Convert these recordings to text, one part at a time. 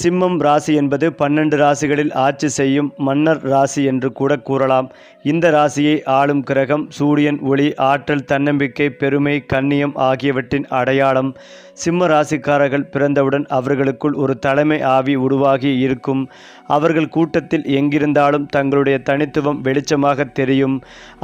சிம்மம் ராசி என்பது பன்னெண்டு ராசிகளில் ஆட்சி செய்யும் மன்னர் ராசி என்று கூட கூறலாம். இந்த ராசியை ஆளும் கிரகம் சூரியன் ஒளி ஆற்றல் தன்னம்பிக்கை பெருமை கண்ணியம் ஆகியவற்றின் அடையாளம். சிம்ம ராசிக்காரர்கள் பிறந்தவுடன் அவர்களுக்குள் ஒரு தலைமை ஆவி உருவாகி இருக்கும். அவர்கள் கூட்டத்தில் எங்கிருந்தாலும் தங்களுடைய தனித்துவம் வெளிச்சமாக தெரியும்.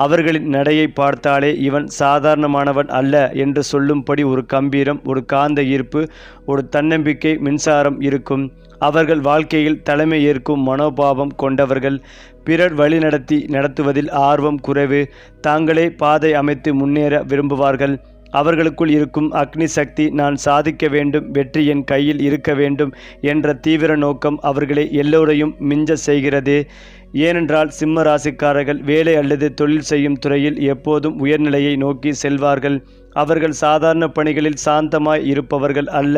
அவர்களின் நடையை பார்த்தாலே இவன் சாதாரணமானவன் அல்ல என்று சொல்லும்படி ஒரு கம்பீரம் ஒரு காந்த ஈர்ப்பு ஒரு தன்னம்பிக்கை மின்சாரம் இருக்கும். அவர்கள் வாழ்க்கையில் தலைமை ஏற்கும் மனோபாவம் கொண்டவர்கள். பிறர் வழிநடத்தி நடத்துவதில் ஆர்வம் குறைவு. தாங்களே பாதை அமைத்து முன்னேற விரும்புவார்கள். அவர்களுக்குள் இருக்கும் அக்னி சக்தி நான் சாதிக்க வேண்டும் வெற்றி என் கையில் இருக்க வேண்டும் என்ற தீவிர நோக்கம் அவர்களை எல்லோரையும் மிஞ்ச செய்கிறது. ஏனென்றால் சிம்ம ராசிக்காரர்கள் வேலை அல்லது தொழில் செய்யும் துறையில் எப்போதும் உயர்நிலையை நோக்கி செல்வார்கள். அவர்கள் சாதாரண பணிகளில் சாந்தமாய் இருப்பவர்கள் அல்ல.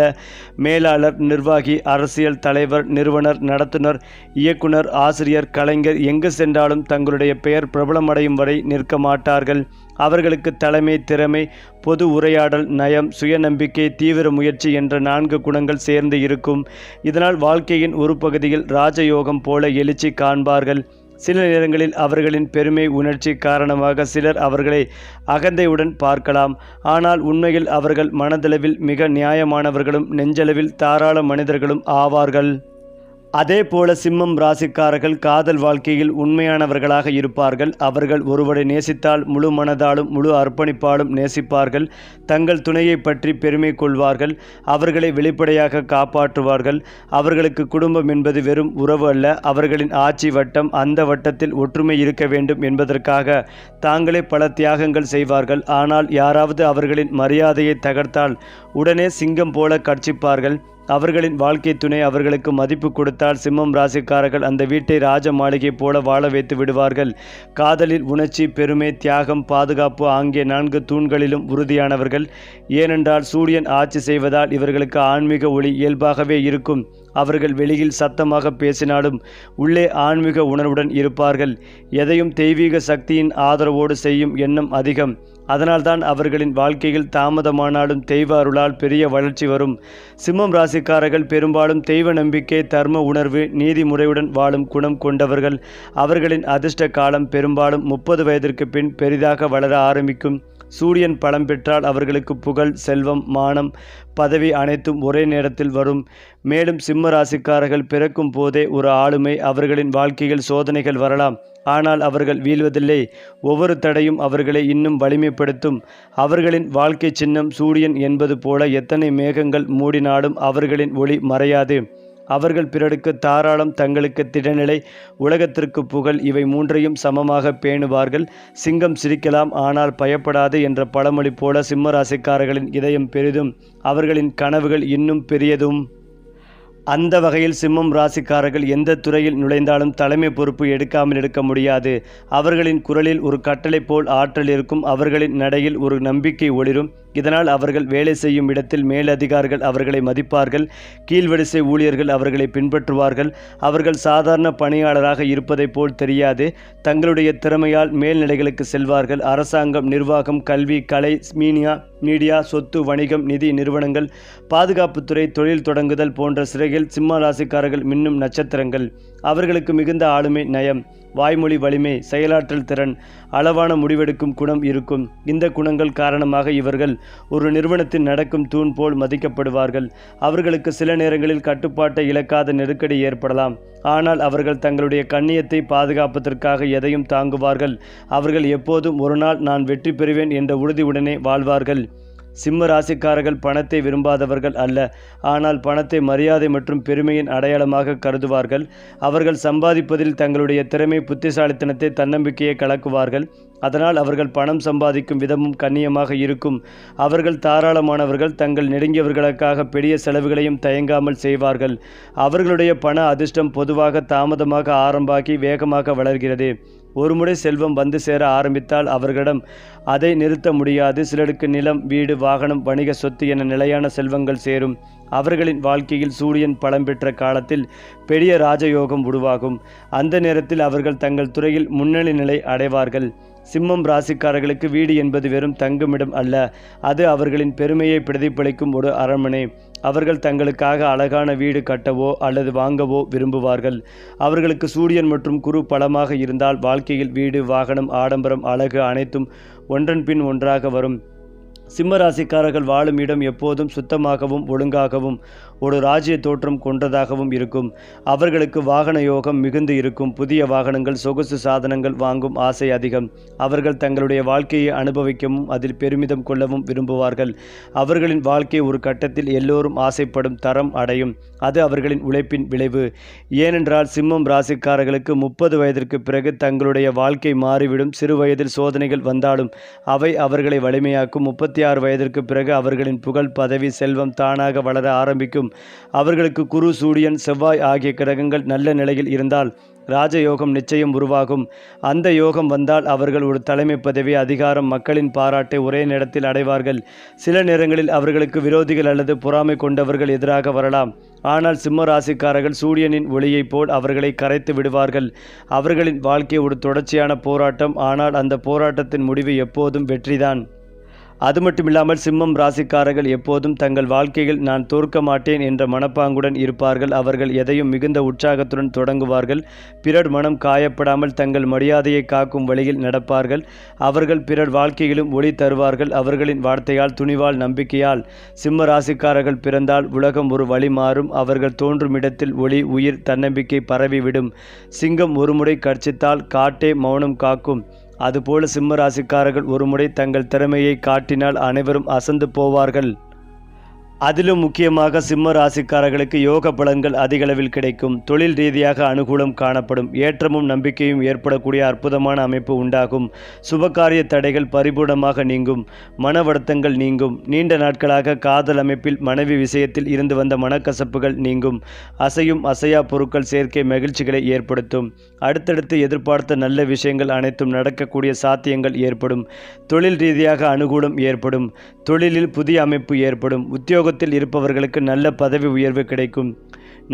மேலாளர் நிர்வாகி அரசியல் தலைவர் நிறுவனர் நடத்துனர் இயக்குனர் ஆசிரியர் கலைஞர் எங்கு சென்றாலும் தங்களுடைய பெயர் பிரபலமடையும் வரை நிற்க மாட்டார்கள். அவர்களுக்கு தலைமை திறமை பொது உரையாடல் நயம் சுயநம்பிக்கை தீவிர முயற்சி என்ற நான்கு குணங்கள் சேர்ந்து இருக்கும். இதனால் வாழ்க்கையின் ஒரு பகுதியில் ராஜயோகம் போல எழுச்சி காண்பார்கள். சில நேரங்களில் அவர்களின் பெருமை உணர்ச்சி காரணமாக சிலர் அவர்களை அகந்தையுடன் பார்க்கலாம். ஆனால் உண்மையில் அவர்கள் மனதளவில் மிக நியாயமானவர்களும் நெஞ்சளவில் தாராள மனிதர்களும் ஆவார்கள். அதே போல சிம்மம் ராசிக்காரர்கள் காதல் வாழ்க்கையில் உண்மையானவர்களாக இருப்பார்கள். அவர்கள் ஒருவரை நேசித்தால் முழு மனதாலும் முழு அர்ப்பணிப்பாலும் நேசிப்பார்கள். தங்கள் துணையை பற்றி பெருமை கொள்வார்கள். அவர்களை வெளிப்படையாக காப்பாற்றுவார்கள். அவர்களுக்கு குடும்பம் என்பது வெறும் உறவு அல்ல. அவர்களின் ஆட்சி வட்டம் அந்த வட்டத்தில் ஒற்றுமை இருக்க வேண்டும் என்பதற்காக தாங்களே பல தியாகங்கள் செய்வார்கள். ஆனால் யாராவது அவர்களின் மரியாதையை தகர்த்தால் உடனே சிங்கம் போல கர்ச்சிப்பார்கள். அவர்களின் வாழ்க்கை துணை அவர்களுக்கு மதிப்பு கொடுத்தால் சிம்மம் ராசிக்காரர்கள் அந்த வீட்டை ராஜ மாளிகை போல வாழ வைத்து விடுவார்கள். காதலில் உணர்ச்சி பெருமை தியாகம் பாதுகாப்பு ஆகிய நான்கு தூண்களிலும் உறுதியானவர்கள். ஏனென்றால் சூரியன் ஆட்சி செய்வதால் இவர்களுக்கு ஆன்மீக ஒளி இயல்பாகவே இருக்கும். அவர்கள் வெளியில் சத்தமாக பேசினாலும் உள்ளே ஆன்மீக உணர்வுடன் இருப்பார்கள். எதையும் தெய்வீக சக்தியின் ஆதரவோடு செய்யும் எண்ணம் அதிகம். அதனால்தான் அவர்களின் வாழ்க்கையில் தாமதமானாலும் தெய்வ அருளால் பெரிய வளர்ச்சி வரும். சிம்மம் ராசிக்காரர்கள் பெரும்பாலும் தெய்வ நம்பிக்கை தர்ம உணர்வு நீதிமுறையுடன் வாழும் குணம் கொண்டவர்கள். அவர்களின் அதிர்ஷ்ட காலம் பெரும்பாலும் முப்பது வயதிற்கு பின் பெரிதாக வளர ஆரம்பிக்கும். சூரியன் பலம் பெற்றால் அவர்களுக்கு புகழ் செல்வம் மானம் பதவி அனைத்தும் ஒரே நேரத்தில் வரும். மேலும் சிம்ம ராசிக்காரர்கள் பிறக்கும் போதே ஒரு ஆளுமை அவர்களின் வாழ்க்கையில் சோதனைகள் வரலாம். ஆனால் அவர்கள் வீழ்வதில்லை. ஒவ்வொரு தடையும் அவர்களை இன்னும் வலிமைப்படுத்தும். அவர்களின் வாழ்க்கை சின்னம் சூரியன் என்பது போல எத்தனை மேகங்கள் மூடினாலும் அவர்களின் ஒளி மறையாது. அவர்கள் பிறருக்கு தாராளம் தங்களுக்கு திடநிலை உலகத்திற்கு புகழ் இவை மூன்றையும் சமமாக பேணுவார்கள். சிங்கம் சிரிக்கலாம் ஆனால் பயப்படாது என்ற பழமொழி போல சிம்மராசிக்காரர்களின் இதயம் பெரிதும் அவர்களின் கனவுகள் இன்னும் பெரியதும். அந்த வகையில் சிம்மம் ராசிக்காரர்கள் எந்த துறையில் நுழைந்தாலும் தலைமை பொறுப்பு எடுக்காமல் எடுக்க முடியாது. அவர்களின் குரலில் ஒரு கட்டளை போல் ஆற்றல் இருக்கும் அவர்களின் நடையில் ஒரு நம்பிக்கை ஒளிரும். இதனால் அவர்கள் வேலை செய்யும் இடத்தில் மேலதிகாரிகள் அவர்களை மதிப்பார்கள் கீழ்வரிசை ஊழியர்கள் அவர்களை பின்பற்றுவார்கள். அவர்கள் சாதாரண பணியாளராக இருப்பதைப் போல் தெரியாது. தங்களுடைய திறமையால் மேல்நிலைகளுக்கு செல்வார்கள். அரசாங்கம் நிர்வாகம் கல்வி கலை மீனியா மீடியா சொத்து வணிகம் நிதி நிறுவனங்கள் பாதுகாப்புத்துறை தொழில் தொடங்குதல் போன்ற சிறையில் சிம்ம ராசிக்காரர்கள் மின்னும் நட்சத்திரங்கள். அவர்களுக்கு மிகுந்த ஆளுமை நயம். வாய்மொழி வலிமை செயலாற்றல் திறன் அளவான முடிவெடுக்கும் குணம் இருக்கும். இந்த குணங்கள் காரணமாக இவர்கள் ஒரு நிறுவனத்தில் நடக்கும் தூண் போல் மதிக்கப்படுவார்கள். அவர்களுக்கு சில நேரங்களில் கட்டுப்பாட்டை இழக்காத நெருக்கடி ஏற்படலாம். ஆனால் அவர்கள் தங்களுடைய கண்ணியத்தை பாதுகாப்பதற்காக எதையும் தாங்குவார்கள். அவர்கள் எப்போதும் ஒரு நாள் நான் வெற்றி பெறுவேன் என்ற உறுதியுடனே வாழ்வார்கள். சிம்ம ராசிக்காரர்கள் பணத்தை விரும்பாதவர்கள் அல்ல. ஆனால் பணத்தை மரியாதை மற்றும் பெருமையின் அடையாளமாக கருதுவார்கள். அவர்கள் சம்பாதிப்பதில் தங்களுடைய திறமை புத்திசாலித்தனத்தை தன்னம்பிக்கையை கலக்குவார்கள். அதனால் அவர்கள் பணம் சம்பாதிக்கும் விதமும் கண்ணியமாக இருக்கும். அவர்கள் தாராளமானவர்கள் தங்கள் நெருங்கியவர்களுக்காக பெரிய செலவுகளையும் தயங்காமல் செய்வார்கள். அவர்களுடைய பண அதிர்ஷ்டம் பொதுவாக தாமதமாக ஆரம்பாகி வேகமாக வளர்கிறது. ஒருமுறை செல்வம் வந்து சேர ஆரம்பித்தால் அவர்களிடம் அதை நிறுத்த முடியாது. சிலருக்கு நிலம் வீடு வாகனம் வணிக சொத்து என நிலையான செல்வங்கள் சேரும். அவர்களின் வாழ்க்கையில் சூரியன் பலம் பெற்ற காலத்தில் பெரிய ராஜயோகம் உருவாகும். அந்த நேரத்தில் அவர்கள் தங்கள் துறையில் முன்னணி நிலை அடைவார்கள். சிம்மம் ராசிக்காரர்களுக்கு வீடு என்பது வெறும் தங்குமிடம் அல்ல. அது அவர்களின் பெருமையை பிரதிபலிக்கும் ஒரு அரண்மனை. அவர்கள் தங்களுக்காக அழகான வீடு கட்டவோ அல்லது வாங்கவோ விரும்புவார்கள். அவர்களுக்கு சூரியன் மற்றும் குரு பலமாக இருந்தால் வாழ்க்கையில் வீடு வாகனம் ஆடம்பரம் அழகு அனைத்தும் ஒன்றன் பின் ஒன்றாக வரும். சிம்மராசிக்காரர்கள் வாழும் இடம் எப்போதும் சுத்தமாகவும் ஒழுங்காகவும் ஒரு ராஜ்ய தோற்றம் கொண்டதாகவும் இருக்கும். அவர்களுக்கு வாகன யோகம் மிகுந்து இருக்கும். புதிய வாகனங்கள் சொகுசு சாதனங்கள் வாங்கும் ஆசை அதிகம். அவர்கள் தங்களுடைய வாழ்க்கையை அனுபவிக்கவும் அதில் பெருமிதம் கொள்ளவும் விரும்புவார்கள். அவர்களின் வாழ்க்கை ஒரு கட்டத்தில் எல்லோரும் ஆசைப்படும் தரம் அடையும். அது அவர்களின் உழைப்பின் விளைவு. ஏனென்றால் சிம்மம் ராசிக்காரர்களுக்கு முப்பது வயதிற்கு பிறகு தங்களுடைய வாழ்க்கை மாறிவிடும். சிறு வயதில் சோதனைகள் வந்தாலும் அவை அவர்களை வலிமையாக்கும். முப்பத்தி ஆறு வயதிற்கு பிறகு அவர்களின் புகழ் பதவி செல்வம் தானாக வளர ஆரம்பிக்கும். அவர்களுக்கு குரு சூரியன் செவ்வாய் ஆகிய கிரகங்கள் நல்ல நிலையில் இருந்தால் ராஜயோகம் நிச்சயம் உருவாகும். அந்த யோகம் வந்தால் அவர்கள் ஒரு தலைமை பதவி அதிகாரம் மக்களின் பாராட்டை ஒரே நேரத்தில் அடைவார்கள். சில நேரங்களில் அவர்களுக்கு விரோதிகள் அல்லது பொறாமை கொண்டவர்கள் எதிராக வரலாம். ஆனால் சிம்ம ராசிக்காரர்கள் சூரியனின் ஒளியைப் போல் அவர்களை கரைத்து விடுவார்கள். அவர்களின் வாழ்க்கை ஒரு தொடர்ச்சியான போராட்டம். ஆனால் அந்த போராட்டத்தின் முடிவு எப்போதும் வெற்றிதான். அது மட்டுமில்லாமல் சிம்மம் ராசிக்காரர்கள் எப்போதும் தங்கள் வாழ்க்கையில் நான் தோற்க மாட்டேன் என்ற மனப்பாங்குடன் இருப்பார்கள். அவர்கள் எதையும் மிகுந்த உற்சாகத்துடன் தொடங்குவார்கள். பிறர் மனம் காயப்படாமல் தங்கள் மரியாதையை காக்கும் வழியில் நடப்பார்கள். அவர்கள் பிறர் வாழ்க்கையிலும் ஒளி தருவார்கள். அவர்களின் வார்த்தையால் துணிவால் நம்பிக்கையால் சிம்ம ராசிக்காரர்கள் பிறந்தால் உலகம் ஒரு வழி மாறும். அவர்கள் தோன்றும் இடத்தில் ஒளி உயிர் தன்னம்பிக்கை பரவிவிடும். சிங்கம் ஒருமுறை கர்ச்சித்தால் காட்டே மௌனம் காக்கும். அதுபோல சிம்மராசிக்காரர்கள் ஒருமுறை தங்கள் திறமையை காட்டினால் அனைவரும் அசந்து போவார்கள். அதிலும் முக்கியமாக சிம்ம ராசிக்காரர்களுக்கு யோக பலன்கள் அதிகளவில் கிடைக்கும். தொழில் ரீதியாக அனுகூலம் காணப்படும். ஏற்றமும் நம்பிக்கையும் ஏற்படக்கூடிய அற்புதமான அமைப்பு உண்டாகும். சுபகாரிய தடைகள் பரிபூர்ணமாக நீங்கும். மன வருத்தங்கள் நீங்கும். நீண்ட நாட்களாக காதல் அமைப்பில் மனைவி விஷயத்தில் இருந்து வந்த மனக்கசப்புகள் நீங்கும். அசையும் அசையா பொருட்கள் சேர்க்கை மகிழ்ச்சிகளை ஏற்படுத்தும். அடுத்தடுத்து எதிர்பார்த்த நல்ல விஷயங்கள் அனைத்தும் நடக்கக்கூடிய சாத்தியங்கள் ஏற்படும். தொழில் ரீதியாக அனுகூலம் ஏற்படும். தொழிலில் புதிய அமைப்பு ஏற்படும். உத்தியோக உத்தியோகத்தில் இருப்பவர்களுக்கு நல்ல பதவி உயர்வு கிடைக்கும்.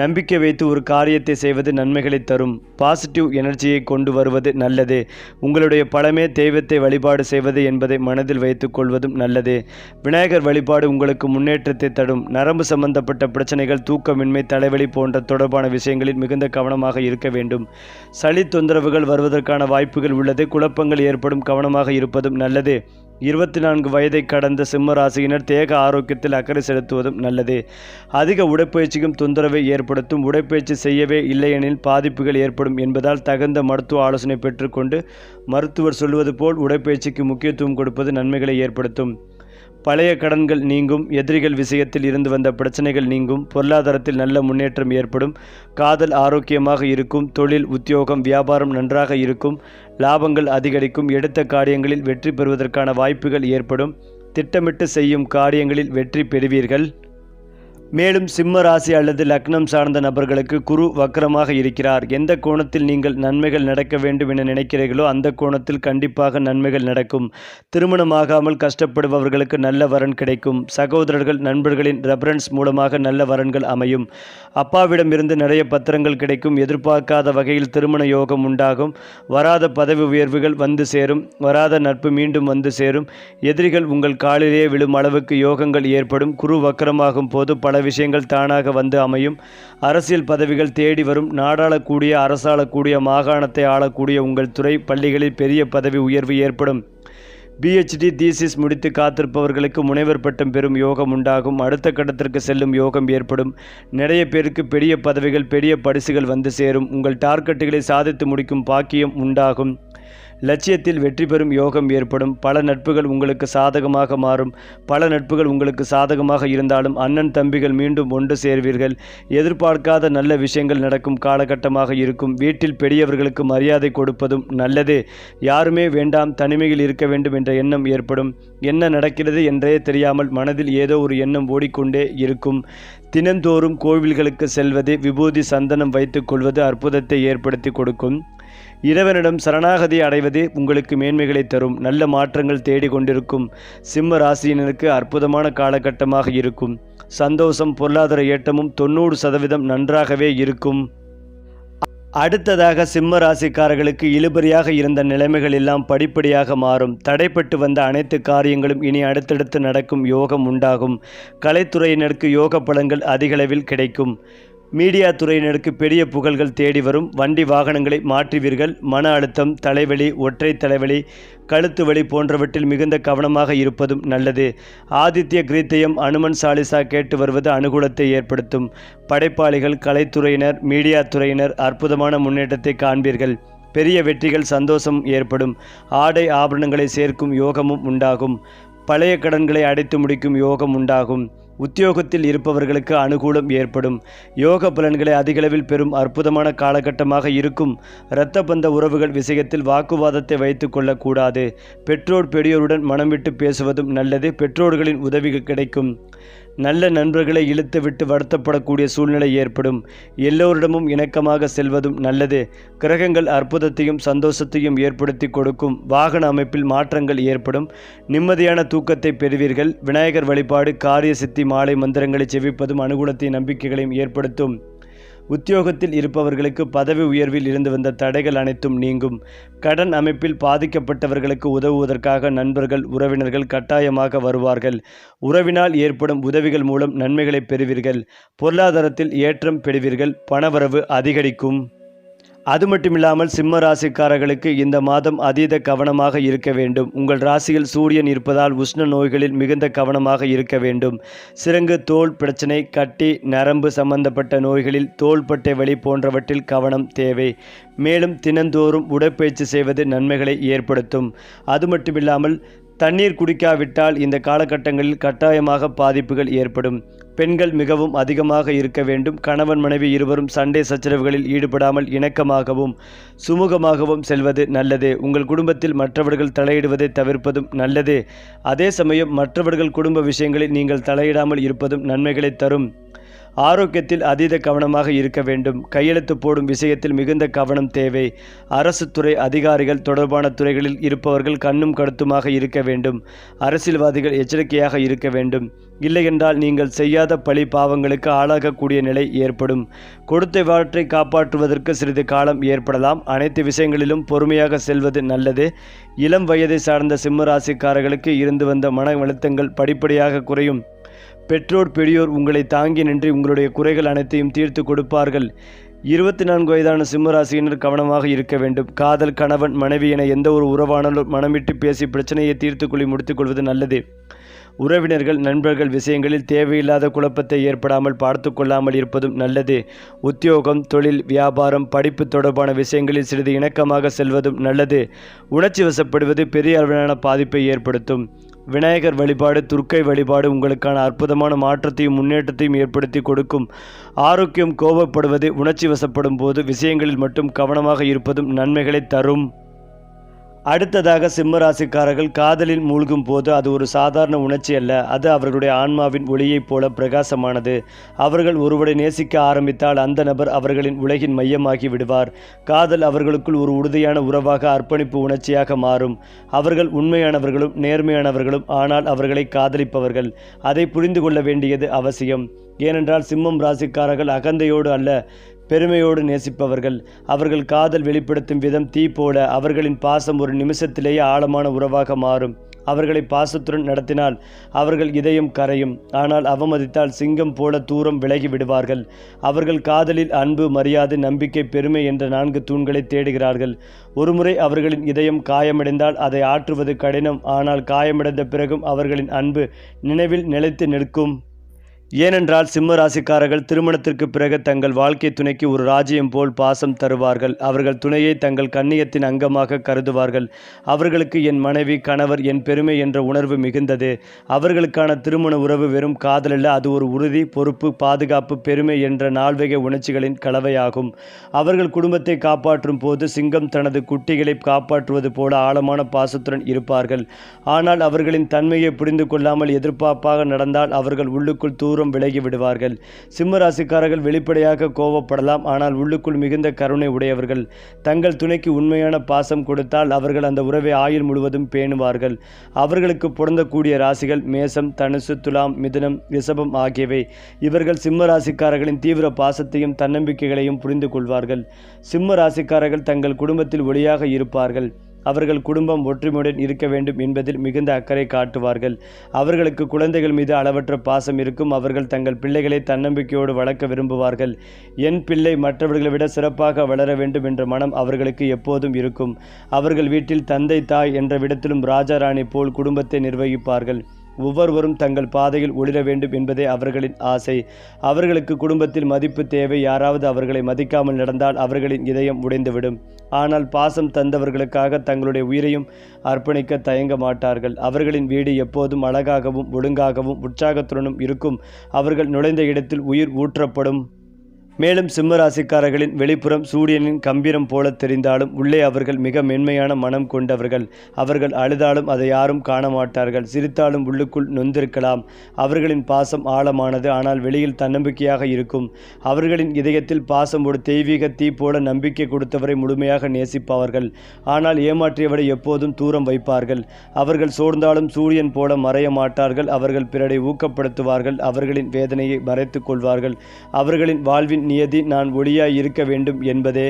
நம்பிக்கை வைத்து ஒரு காரியத்தை செய்வது நன்மைகளை தரும். பாசிட்டிவ் எனர்ஜியை கொண்டு வருவது நல்லது. உங்களுடைய பழமே தெய்வத்தை வழிபாடு செய்வது என்பதை மனதில் வைத்துக் கொள்வதும் நல்லது. விநாயகர் வழிபாடு உங்களுக்கு முன்னேற்றத்தை தரும். நரம்பு சம்பந்தப்பட்ட பிரச்சனைகள் தூக்கமின்மை தலைவலி போன்ற தொடர்பான விஷயங்களில் மிகுந்த கவனமாக இருக்க வேண்டும். சளி தொந்தரவுகள் வருவதற்கான வாய்ப்புகள் உள்ளது. குழப்பங்கள் ஏற்படும் கவனமாக இருப்பதும் நல்லது. இருபத்தி நான்கு வயதை கடந்த சிம்ம ராசியினர் தேக ஆரோக்கியத்தில் அக்கறை செலுத்துவதும் நல்லது. அதிக உடற்பயிற்சிக்கும் தொந்தரவை ஏற்படுத்தும் உடற்பயிற்சி செய்யவே இல்லையெனில் பாதிப்புகள் ஏற்படும் என்பதால் தகுந்த மருத்துவ ஆலோசனை பெற்றுக்கொண்டு மருத்துவர் சொல்வது போல் உடற்பயிற்சிக்கு முக்கியத்துவம் கொடுப்பது நன்மைகளை ஏற்படுத்தும். பழைய கடன்கள் நீங்கும் எதிரிகள் விஷயத்தில் இருந்து வந்த பிரச்சனைகள் நீங்கும் பொருளாதாரத்தில் நல்ல முன்னேற்றம் ஏற்படும் காதல் ஆரோக்கியமாக இருக்கும் தொழில் உத்தியோகம் வியாபாரம் நன்றாக இருக்கும் லாபங்கள் அதிகரிக்கும். எடுத்த காரியங்களில் வெற்றி பெறுவதற்கான வாய்ப்புகள் ஏற்படும். திட்டமிட்டு செய்யும் காரியங்களில் வெற்றி பெறுவீர்கள். மேலும் சிம்ம ராசி அல்லது லக்னம் சார்ந்த நபர்களுக்கு குரு வக்கரமாக இருக்கிறார். எந்த கோணத்தில் நீங்கள் நன்மைகள் நடக்க வேண்டும் என நினைக்கிறீர்களோ அந்த கோணத்தில் கண்டிப்பாக நன்மைகள் நடக்கும். திருமணமாகாமல் கஷ்டப்படுபவர்களுக்கு நல்ல வரன் கிடைக்கும். சகோதரர்கள் நண்பர்களின் ரெஃபரன்ஸ் மூலமாக நல்ல வரன்கள் அமையும். அப்பாவிடமிருந்து நிறைய பத்திரங்கள் கிடைக்கும். எதிர்பார்க்காத வகையில் திருமண யோகம் உண்டாகும். வராத பதவி உயர்வுகள் வந்து சேரும். வராத நட்பு மீண்டும் வந்து சேரும். எதிரிகள் உங்கள் காலிலேயே விழும் அளவுக்கு யோகங்கள் ஏற்படும். குரு வக்கரமாகும் போது பல விஷயங்கள் தானாக வந்து அமையும். அரசியல் பதவிகள் தேடி வரும். நாடாளக்கூடிய அரசாளக்கூடிய மாகாணத்தை ஆளக்கூடிய உங்கள் துறை பள்ளிகளில் பெரிய பதவி உயர்வு ஏற்படும். பிஹெச்டி தீசிஸ் முடித்து காத்திருப்பவர்களுக்கு முனைவர் பட்டம் பெறும் யோகம் உண்டாகும். அடுத்த கட்டத்திற்கு செல்லும் யோகம் ஏற்படும். நிறைய பேருக்கு பெரிய பதவிகள் பெரிய பரிசுகள் வந்து சேரும். உங்கள் டார்கெட்டுகளை சாதித்து முடிக்கும் பாக்கியம் உண்டாகும். லட்சியத்தில் வெற்றி பெறும் யோகம் ஏற்படும். பல நட்புகள் உங்களுக்கு சாதகமாக மாறும். பல நட்புகள் உங்களுக்கு சாதகமாக இருந்தாலும் அண்ணன் தம்பிகள் மீண்டும் ஒன்று சேர்வீர்கள். எதிர்பார்க்காத நல்ல விஷயங்கள் நடக்கும் காலகட்டமாக இருக்கும். வீட்டில் பெரியவர்களுக்கு மரியாதை கொடுப்பதும் நல்லது. யாருமே வேண்டாம் தனிமையில் இருக்க வேண்டும் என்ற எண்ணம் ஏற்படும். என்ன நடக்கிறது என்றே தெரியாமல் மனதில் ஏதோ ஒரு எண்ணம் ஓடிக்கொண்டே இருக்கும். தினந்தோறும் கோவில்களுக்கு செல்வது விபூதி சந்தனம் வைத்துக் கொள்வது அற்புதத்தை ஏற்படுத்தி கொடுக்கும். இறைவனிடம் சரணாகதி அடைவது உங்களுக்கு மேன்மைகளை தரும். நல்ல மாற்றங்கள் தேடிக்கொண்டிருக்கும். சிம்ம ராசியினருக்கு அற்புதமான காலகட்டமாக இருக்கும். சந்தோஷம் பொருளாதார ஏற்றமும் தொண்ணூறு சதவீதம் நன்றாகவே இருக்கும். அடுத்ததாக சிம்ம ராசிக்காரர்களுக்கு இழுபறியாக இருந்த நிலைமைகள் எல்லாம் படிப்படியாக மாறும். தடைப்பட்டு வந்த அனைத்து காரியங்களும் இனி அடுத்தடுத்து நடக்கும் யோகம் உண்டாகும். கலைத்துறையினருக்கு யோக பலன்கள் அதிகளவில் கிடைக்கும். மீடியா துறையினருக்கு பெரிய புகழ்கள் தேடி வரும். வண்டி வாகனங்களை மாற்றுவீர்கள். மன அழுத்தம் தலைவலி ஒற்றை தலைவலி கழுத்து வலி போன்றவற்றில் மிகுந்த கவனமாக இருப்பதும் நல்லது. ஆதித்ய கிரீத்தையும் அனுமன் சாலிசா கேட்டு வருவது அனுகூலத்தை ஏற்படுத்தும். படைப்பாளிகள் கலைத்துறையினர் மீடியா துறையினர் அற்புதமான முன்னேற்றத்தை காண்பீர்கள். பெரிய வெற்றிகள் சந்தோஷம் ஏற்படும். ஆடை ஆபரணங்களை சேர்க்கும் யோகமும் உண்டாகும். பழைய கடன்களை அடைத்து முடிக்கும் யோகம் உண்டாகும். உத்தியோகத்தில் இருப்பவர்களுக்கு அனுகூலம் ஏற்படும். யோக பலன்களை அதிகளவில் பெறும் அற்புதமான காலகட்டமாக இருக்கும். இரத்த பந்த உறவுகள் விஷயத்தில் வாக்குவாதத்தை வைத்து கொள்ளக்கூடாது. பெற்றோர் பெரியோருடன் மனம் விட்டு பேசுவதும் நல்லது. பெற்றோர்களின் உதவிகள் கிடைக்கும். நல்ல நண்பர்களை இழுத்துவிட்டு வருத்தப்படக்கூடிய சூழ்நிலை ஏற்படும். எல்லோரிடமும் இணக்கமாக செல்வதும் நல்லது. கிரகங்கள் அற்புதத்தையும் சந்தோஷத்தையும் ஏற்படுத்தி கொடுக்கும். வாகன அமைப்பில் மாற்றங்கள் ஏற்படும். நிம்மதியான தூக்கத்தை பெறுவீர்கள். விநாயகர் வழிபாடு காரிய சித்தி மாலை மந்திரங்களை செவிப்பதும் அனுகூலத்தை நம்பிக்கைகளையும் ஏற்படுத்தும். உத்தியோகத்தில் இருப்பவர்களுக்கு பதவி உயர்வில் இருந்து வந்த தடைகள் அனைத்தும் நீங்கும். கடன் அமைப்பில் பாதிக்கப்பட்டவர்களுக்கு உதவுவதற்காக நண்பர்கள் உறவினர்கள் கட்டாயமாக வருவார்கள். உறவினால் ஏற்படும் உதவிகள் மூலம் நன்மைகளை பெறுவீர்கள். பொருளாதாரத்தில் ஏற்றம் பெறுவீர்கள். பணவரவு அதிகரிக்கும். அது மட்டுமில்லாமல் சிம்ம ராசிக்காரர்களுக்கு இந்த மாதம் அதீத கவனமாக இருக்க வேண்டும். உங்கள் ராசியில் சூரியன் இருப்பதால் உஷ்ண நோய்களில் மிகுந்த கவனமாக இருக்க வேண்டும். சிறங்கு தோல் பிரச்சனை கட்டி நரம்பு சம்பந்தப்பட்ட நோய்களில் தோள்பட்டை வலி போன்றவற்றில் கவனம் தேவை. மேலும் தினந்தோறும் உடற்பயிற்சி செய்வது நன்மைகளை ஏற்படுத்தும். அது மட்டுமில்லாமல் தண்ணீர் குடிக்காவிட்டால் இந்த காலகட்டங்களில் கட்டாயமாக பாதிப்புகள் ஏற்படும். பெண்கள் மிகவும் அதிகமாக இருக்க வேண்டும். கணவன் மனைவி இருவரும் சண்டை சச்சரவுகளில் ஈடுபடாமல் இணக்கமாகவும் சுமூகமாகவும் செல்வது நல்லது. உங்கள் குடும்பத்தில் மற்றவர்கள் தலையிடுவதை தவிர்ப்பதும் நல்லது. அதே சமயம் மற்றவர்கள் குடும்ப விஷயங்களில் நீங்கள் தலையிடாமல் இருப்பதும் நன்மைகளை தரும். ஆரோக்கியத்தில் அதீத கவனமாக இருக்க வேண்டும். கையெழுத்து போடும் விஷயத்தில் மிகுந்த கவனம் தேவை. அரசு துறை அதிகாரிகள் தொடர்பான துறைகளில் இருப்பவர்கள் கண்ணும் கருத்துமாக இருக்க வேண்டும். அரசியல்வாதிகள் எச்சரிக்கையாக இருக்க வேண்டும். இல்லையென்றால் நீங்கள் செய்யாத பழி பாவங்களுக்கு ஆளாகக்கூடிய நிலை ஏற்படும். கொடுத்தவாற்றை காப்பாற்றுவதற்கு சிறிது காலம் ஏற்படலாம். அனைத்து விஷயங்களிலும் பொறுமையாக செல்வது நல்லது. இளம் வயதை சார்ந்த சிம்மராசிக்காரர்களுக்கு இருந்து வந்த மன அழுத்தங்கள் படிப்படியாக குறையும். பெற்றோர் பெரியோர் உங்களை தாங்கி நின்று உங்களுடைய குறைகள் அனைத்தையும் தீர்த்து கொடுப்பார்கள். இருபத்தி நான்கு வயதான சிம்மராசியினர் கவனமாக இருக்க வேண்டும். காதல் கணவன் மனைவி என எந்த ஒரு உறவானாலும் மனமிட்டு பேசி பிரச்சனையை தீர்த்து கொள்ளி முடித்துக்கொள்வது நல்லது. உறவினர்கள் நண்பர்கள் விஷயங்களில் தேவையில்லாத குழப்பத்தை ஏற்படாமல் பார்த்து கொள்ளாமல் இருப்பதும் நல்லது. உத்தியோகம் தொழில் வியாபாரம் படிப்பு தொடர்பான விஷயங்களில் சிறிது இணக்கமாக செல்வதும் நல்லது. உணர்ச்சி வசப்படுவது பெரிய அளவிலான பாதிப்பை ஏற்படுத்தும். விநாயகர் வழிபாடு துர்க்கை வழிபாடு உங்களுக்கான அற்புதமான மாற்றத்தையும் முன்னேற்றத்தையும் ஏற்படுத்தி கொடுக்கும். ஆரோக்கியம் கோபப்படுவது உணர்ச்சி வசப்படும் போது விஷயங்களில் மட்டும் கவனமாக இருப்பதும் நன்மைகளை தரும். அடுத்ததாக சிம்ம ராசிக்காரர்கள் காதலில் மூழ்கும் போது அது ஒரு சாதாரண உணர்ச்சி அல்ல. அது அவர்களுடைய ஆன்மாவின் ஒளியைப் போல பிரகாசமானது. அவர்கள் ஒருவரை நேசிக்க ஆரம்பித்தால் அந்த நபர் அவர்களின் உலகின் மையமாகி விடுவார். காதல் அவர்களுக்குள் ஒரு உறுதியான உறவாக அர்ப்பணிப்பு உணர்ச்சியாக மாறும். அவர்கள் உண்மையானவர்களும் நேர்மையானவர்களும் ஆனால் அவர்களை காதலிப்பவர்கள். அதை புரிந்து கொள்ள வேண்டியது அவசியம். ஏனென்றால் சிம்மம் ராசிக்காரர்கள் அகந்தையோடு அல்ல. பெருமையோடு நேசிப்பவர்கள். அவர்கள் காதல் வெளிப்படுத்தும் விதம் தீ போல அவர்களின் பாசம் ஒரு நிமிஷத்திலேயே ஆழமான உறவாக மாறும். அவர்களை பாசத்துடன் நடத்தினால் அவர்கள் இதயம் கரையும். ஆனால் அவமதித்தால் சிங்கம் போல தூரம் விலகி விடுவார்கள். அவர்கள் காதலில் அன்பு மரியாதை நம்பிக்கை பெருமை என்ற நான்கு தூண்களை தேடுகிறார்கள். ஒருமுறை அவர்களின் இதயம் காயமடைந்தால் அதை ஆற்றுவது கடினம். ஆனால் காயமடைந்த பிறகும் அவர்களின் அன்பு நினைவில் நிலைத்து நிற்கும். ஏனென்றால் சிம்ம ராசிக்காரர்கள் திருமணத்திற்கு பிறகு தங்கள் வாழ்க்கை துணைக்கு ஒரு ராஜ்யம் போல் பாசம் தருவார்கள். அவர்கள் துணையை தங்கள் கண்ணியத்தின் அங்கமாக கருதுவார்கள். அவர்களுக்கு என் மனைவி கணவர் என் பெருமை என்ற உணர்வு மிகுந்தது. அவர்களுக்கான திருமண உறவு வெறும் காதலல்ல அது ஒரு உறுதி பொறுப்பு பாதுகாப்பு பெருமை என்ற நால்வகை உணர்ச்சிகளின் கலவையாகும். அவர்கள் குடும்பத்தை காப்பாற்றும் போது சிங்கம் தனது குட்டிகளை காப்பாற்றுவது போல ஆழமான பாசத்துடன் இருப்பார்கள். ஆனால் அவர்களின் தன்மையை புரிந்து கொள்ளாமல் எதிர்பார்ப்பாக நடந்தால் அவர்கள் உள்ளுக்குள் தூரம் தூரம் விலகி விடுவார்கள். சிம்ம ராசிக்காரர்கள் வெளிப்படையாக கோவப்படலாம். ஆனால் உள்ளுக்குள் மிகுந்த கருணை உடையவர்கள். தங்கள் துணைக்கு உண்மையான பாசம் கொடுத்தால் அவர்கள் அந்த உறவை ஆயுள் முழுவதும் பேணுவார்கள். அவர்களுக்கு பொருந்தக்கூடிய ராசிகள் மேசம் தனுசு துலாம் மிதுனம் ரிஷபம் ஆகியவை. இவர்கள் சிம்ம ராசிக்காரர்களின் தீவிர பாசத்தையும் தன்னம்பிக்கைகளையும் புரிந்து கொள்வார்கள். சிம்ம ராசிக்காரர்கள் தங்கள் குடும்பத்தில் ஒளியாக இருப்பார்கள். அவர்கள் குடும்பம் ஒற்றுமையுடன் இருக்க வேண்டும் என்பதில் மிகுந்த அக்கறை காட்டுவார்கள். அவர்களுக்கு குழந்தைகள் மீது அளவற்ற பாசம் இருக்கும். அவர்கள் தங்கள் பிள்ளைகளை தன்னம்பிக்கையோடு வளர்க்க விரும்புவார்கள். என் பிள்ளை மற்றவர்களை விட சிறப்பாக வளர வேண்டும் என்ற மனம் அவர்களுக்கு எப்போதும் இருக்கும். அவர்கள் வீட்டில் தந்தை தாய் என்ற விடத்திலும் ராஜா ராணி போல் குடும்பத்தை நிர்வகிப்பார்கள். ஒவ்வொருவரும் தங்கள் பாதையில் ஒளிர வேண்டும் என்பதே அவர்களின் ஆசை. அவர்களுக்கு குடும்பத்தில் மதிப்பு தேவை. யாராவது அவர்களை மதிக்காமல் நடந்தால் அவர்களின் இதயம் உடைந்துவிடும். ஆனால் பாசம் தந்தவர்களுக்காக தங்களுடைய உயிரையும் அர்ப்பணிக்க தயங்க மாட்டார்கள். அவர்களின் வீடு எப்போதும் அழகாகவும் ஒழுங்காகவும் உற்சாகத்துடனும் இருக்கும். அவர்கள் நுழைந்த இடத்தில் உயிர் ஊற்றப்படும். மேலும் சிம்மராசிக்காரர்களின் வெளிப்புறம் சூரியனின் கம்பீரம் போல தெரிந்தாலும் உள்ளே அவர்கள் மிக மென்மையான மனம் கொண்டவர்கள். அவர்கள் அழுதாலும் அதை யாரும் காண மாட்டார்கள் சிரித்தாலும் உள்ளுக்குள் நொந்திருக்கலாம். அவர்களின் பாசம் ஆழமானது ஆனால் வெளியில் தன்னம்பிக்கையாக இருக்கும். அவர்களின் இதயத்தில் பாசம் ஒரு தெய்வீக தீ போல நம்பிக்கை கொடுத்தவரை முழுமையாக நேசிப்பவர்கள். ஆனால் ஏமாற்றியவரை எப்போதும் தூரம் வைப்பார்கள். அவர்கள் சோர்ந்தாலும் சூரியன் போல மறைய மாட்டார்கள். அவர்கள் பிறரை ஊக்கப்படுத்துவார்கள். அவர்களின் வேதனையை மறைத்துக் கொள்வார்கள். அவர்களின் வாழ்வின் நியதி நான் ஒளியாய் இருக்க வேண்டும் என்பதே.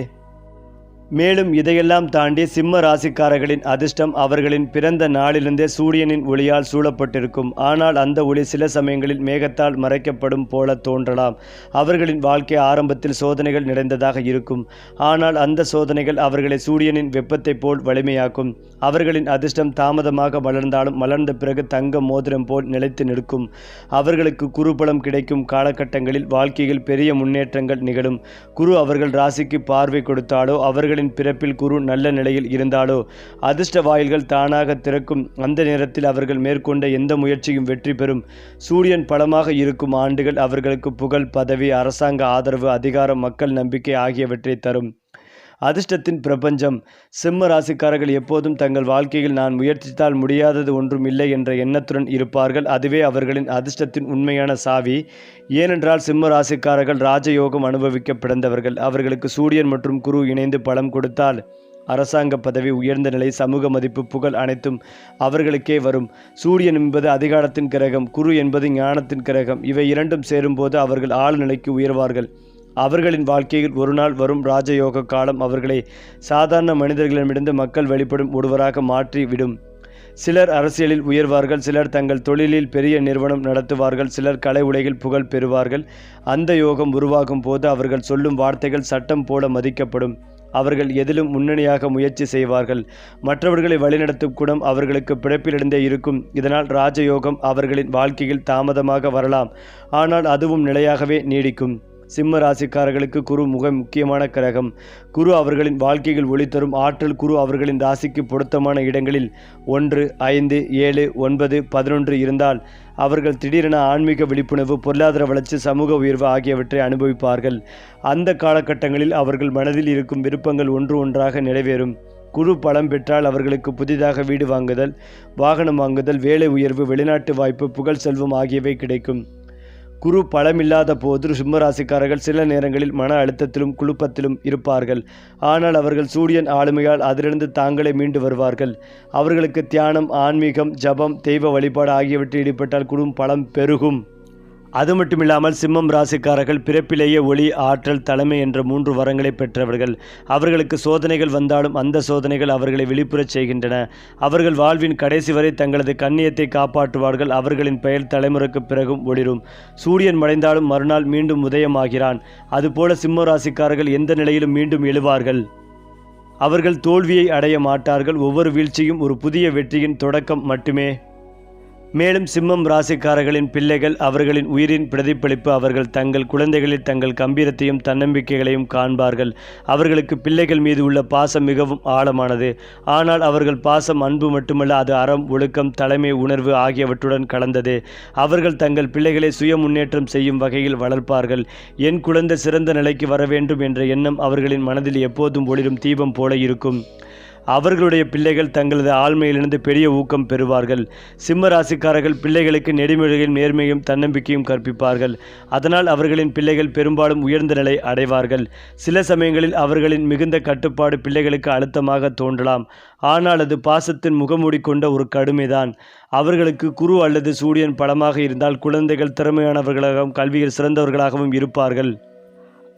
மேலும் இதையெல்லாம் தாண்டி சிம்ம ராசிக்காரர்களின் அதிர்ஷ்டம் அவர்களின் பிறந்த நாளிலிருந்தே சூரியனின் ஒளியால் சூழப்பட்டிருக்கும். ஆனால் அந்த ஒளி சில சமயங்களில் மேகத்தால் மறைக்கப்படும் போல தோன்றலாம். அவர்களின் வாழ்க்கை ஆரம்பத்தில் சோதனைகள் நிறைந்ததாக இருக்கும். ஆனால் அந்த சோதனைகள் அவர்களை சூரியனின் வெப்பத்தைப் போல் வலிமையாக்கும். அவர்களின் அதிர்ஷ்டம் தாமதமாக வளர்ந்தாலும் வளர்ந்த பிறகு தங்க மோதிரம் போல் நிலைத்து நிற்கும். அவர்களுக்கு குருபலம் கிடைக்கும் காலகட்டங்களில் வாழ்க்கையில் பெரிய முன்னேற்றங்கள் நிகழும். குரு அவர்கள் ராசிக்கு பார்வை கொடுத்தாலோ அவர்களின் பிறப்பில் குரு நல்ல நிலையில் இருந்தாலோ அதிர்ஷ்ட வாயில்கள் தானாக திறக்கும். அந்த நேரத்தில் அவர்கள் மேற்கொண்ட எந்த முயற்சியும் வெற்றி பெறும். சூரியன் பலமாக இருக்கும் ஆண்டுகள் அவர்களுக்கு புகழ் பதவி அரசாங்க ஆதரவு அதிகாரம் மக்கள் நம்பிக்கை ஆகியவற்றை தரும். அதிர்ஷ்டத்தின் பிரபஞ்சம். சிம்ம ராசிக்காரர்கள் எப்போதும் தங்கள் வாழ்க்கையில் நான் முயற்சித்தால் முடியாதது ஒன்றும் இல்லை என்ற எண்ணத்துடன் இருப்பார்கள். அதுவே அவர்களின் அதிர்ஷ்டத்தின் உண்மையான சாவி. ஏனென்றால் சிம்ம ராசிக்காரர்கள் ராஜயோகம் அனுபவிக்க பிறந்தவர்கள் அவர்களுக்கு சூரியன் மற்றும் குரு இணைந்து பலம் கொடுத்தால் அரசாங்க பதவி உயர்ந்த நிலை சமூக மதிப்பு புகழ் அனைத்தும் அவர்களுக்கே வரும். சூரியன் என்பது அதிகாரத்தின் கிரகம் குரு என்பது ஞானத்தின் கிரகம். இவை இரண்டும் சேரும்போது அவர்கள் ஆழ்நிலைக்கு உயர்வார்கள். அவர்களின் வாழ்க்கையில் ஒரு நாள் வரும் ராஜயோக காலம் அவர்களை சாதாரண மனிதர்களிடமிருந்து மக்கள் வெளிப்படும் ஒருவராக மாற்றிவிடும் சிலர் அரசியலில் உயர்வார்கள் சிலர் தங்கள் தொழிலில் பெரிய நிறுவனம் நடத்துவார்கள் சிலர் கலை உலகில் புகழ் பெறுவார்கள். அந்த யோகம் உருவாகும் போது அவர்கள் சொல்லும் வார்த்தைகள் சட்டம் போல மதிக்கப்படும். அவர்கள் எதிலும் முன்னணியாக முயற்சி செய்வார்கள். மற்றவர்களை வழிநடத்தும் குணம் அவர்களுக்கு பிறப்பிலிருந்தே இருக்கும். இதனால் ராஜயோகம் அவர்களின் வாழ்க்கையில் தாமதமாக வரலாம். ஆனால் அதுவும் நிலையாகவே நீடிக்கும். சிம்ம ராசிக்காரர்களுக்கு குரு முக முக்கியமான கிரகம். குரு அவர்களின் வாழ்க்கையில் ஒளி தரும் ஆற்றல் குரு அவர்களின் ராசிக்கு பொருத்தமான இடங்களில் ஒன்று ஐந்து ஏழு ஒன்பது பதினொன்று இருந்தால் அவர்கள் திடீரென ஆன்மீக விழிப்புணர்வு பொருளாதார வளர்ச்சி சமூக உயர்வு ஆகியவற்றை அனுபவிப்பார்கள். அந்த காலகட்டங்களில் அவர்கள் மனதில் இருக்கும் விருப்பங்கள் ஒன்று ஒன்றாக நிறைவேறும். குரு பலம் பெற்றால் அவர்களுக்கு புதிதாக வீடு வாங்குதல் வாகனம் வாங்குதல் வேலை உயர்வு வெளிநாட்டு வாய்ப்பு புகழ் செல்வம் ஆகியவை கிடைக்கும். குரு பலமில்லாத போது சிம்மராசிக்காரர்கள் சில நேரங்களில் மன அழுத்தத்திலும் குழுப்பத்திலும் இருப்பார்கள். ஆனால் அவர்கள் சூரியன் ஆளுமையால் அதிலிருந்து தாங்களே மீண்டு வருவார்கள். அவர்களுக்கு தியானம் ஆன்மீகம் ஜபம் தெய்வ வழிபாடு ஆகியவற்றில் ஈடுபட்டால் குடும் பலம் பெருகும். அது மட்டுமில்லாமல் சிம்மம் ராசிக்காரர்கள் பிறப்பிலேயே ஒளி ஆற்றல் தலைமை என்ற மூன்று வரங்களை பெற்றவர்கள். அவர்களுக்கு சோதனைகள் வந்தாலும் அந்த சோதனைகள் அவர்களை விழிப்புறச் செய்கின்றன. அவர்கள் வாழ்வின் கடைசி வரை தங்களது கண்ணியத்தை காப்பாற்றுவார்கள். அவர்களின் பெயர் தலைமுறைக்கு பிறகும் ஒளிரும். சூரியன் மறைந்தாலும் மறுநாள் மீண்டும் உதயமாகிறான். அதுபோல சிம்ம ராசிக்காரர்கள் எந்த நிலையிலும் மீண்டும் எழுவார்கள். அவர்கள் தோல்வியை அடைய மாட்டார்கள். ஒவ்வொரு வீழ்ச்சியும் ஒரு புதிய வெற்றியின் தொடக்கம் மட்டுமே. மேலும் சிம்மம் ராசிக்காரர்களின் பிள்ளைகள் அவர்களின் உயிரின் பிரதிபலிப்பு அவர்கள் தங்கள் குழந்தைகளில் தங்கள் கம்பீரத்தையும் தன்னம்பிக்கைகளையும் காண்பார்கள். அவர்களுக்கு பிள்ளைகள் மீது உள்ள பாசம் மிகவும் ஆழமானது. ஆனால் அவர்கள் பாசம் அன்பு மட்டுமல்ல அது அறம் ஒழுக்கம் தலைமை உணர்வு ஆகியவற்றுடன் கலந்தது. அவர்கள் தங்கள் பிள்ளைகளை சுய முன்னேற்றம் செய்யும் வகையில் வளர்ப்பார்கள். என் குழந்தை சிறந்த நிலைக்கு வர வேண்டும் என்ற எண்ணம் அவர்களின் மனதில் எப்போதும் ஒளிரும் தீபம் போல இருக்கும். அவர்களுடைய பிள்ளைகள் தங்களது ஆழ்மையிலிருந்து பெரிய ஊக்கம் பெறுவார்கள். சிம்ம ராசிக்காரர்கள் பிள்ளைகளுக்கு நெறிமுறையும் நேர்மையும் தன்னம்பிக்கையும் கற்பிப்பார்கள். அதனால் அவர்களின் பிள்ளைகள் பெரும்பாலும் உயர்ந்த நிலை அடைவார்கள். சில சமயங்களில் அவர்களின் மிகுந்த கட்டுப்பாடு பிள்ளைகளுக்கு அழுத்தமாக தோன்றலாம். ஆனால் அது பாசத்தின் முகமூடி கொண்ட ஒரு கடுமைதான். அவர்களுக்கு குரு அல்லது சூரியன் பலமாக இருந்தால் குழந்தைகள் திறமையானவர்களாகவும் கல்வியில் சிறந்தவர்களாகவும் இருப்பார்கள்.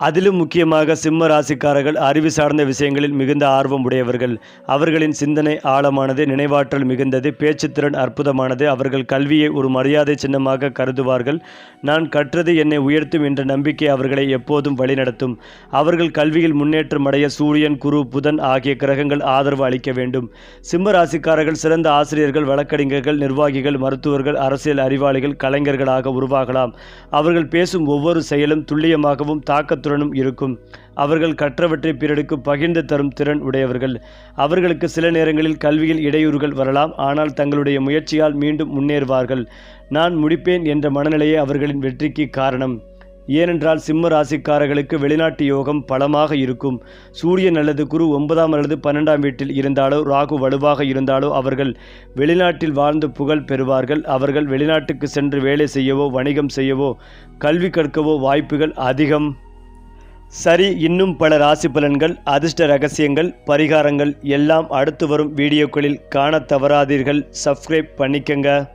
அதிலும் முக்கியமாக சிம்ம ராசிக்காரர்கள் அறிவு சார்ந்த விஷயங்களில் மிகுந்த ஆர்வம் உடையவர்கள். அவர்களின் சிந்தனை ஆழமானது நினைவாற்றல் மிகுந்தது பேச்சுத்திறன் அற்புதமானது அவர்கள் கல்வியை ஒரு மரியாதை சின்னமாக கருதுவார்கள். நான் கற்றது என்னை உயர்த்தும் என்ற நம்பிக்கை அவர்களை எப்போதும் வழிநடத்தும். அவர்கள் கல்வியில் முன்னேற்றம் அடைய சூரியன் குரு புதன் ஆகிய கிரகங்கள் ஆதரவு அளிக்க வேண்டும். சிம்ம ராசிக்காரர்கள் சிறந்த ஆசிரியர்கள் வழக்கறிஞர்கள் நிர்வாகிகள் மருத்துவர்கள் அரசியல் அறிவாளிகள் கலைஞர்களாக உருவாகலாம். அவர்கள் பேசும் ஒவ்வொரு செயலும் துல்லியமாகவும் ஆர்வத்துடனும் இருக்கும். அவர்கள் கற்றவற்றை பிறருக்கு பகிர்ந்து தரும் திறன் உடையவர்கள். அவர்களுக்கு சில நேரங்களில் கல்வியில் இடையூறுகள் வரலாம். ஆனால் தங்களுடைய முயற்சியால் மீண்டும் முன்னேறுவார்கள். நான் முடிப்பேன் என்ற மனநிலையே அவர்களின் வெற்றிக்கு காரணம். ஏனென்றால் சிம்ம ராசிக்காரர்களுக்கு வெளிநாட்டு யோகம் பலமாக இருக்கும். சூரியன் அல்லது குரு ஒன்பதாம் அல்லது பன்னெண்டாம் வீட்டில் இருந்தாலோ ராகு வலுவாக இருந்தாலோ அவர்கள் வெளிநாட்டில் வாழ்ந்து புகழ் பெறுவார்கள். அவர்கள் வெளிநாட்டுக்கு சென்று வேலை செய்யவோ வணிகம் செய்யவோ கல்வி கற்கவோ வாய்ப்புகள் அதிகம். சரி இன்னும் பல ராசி பலன்கள் அதிர்ஷ்ட ரகசியங்கள் பரிகாரங்கள் எல்லாம் அடுத்து வரும் வீடியோக்களில் காணத் தவறாதீர்கள். சப்ஸ்கிரைப் பண்ணிக்கங்க.